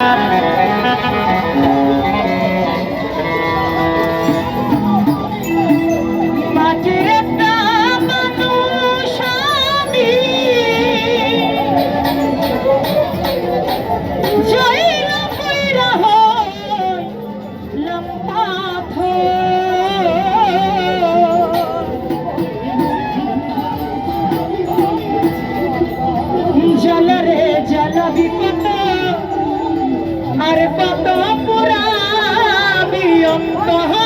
Música আর কত পুরা অন্তঃ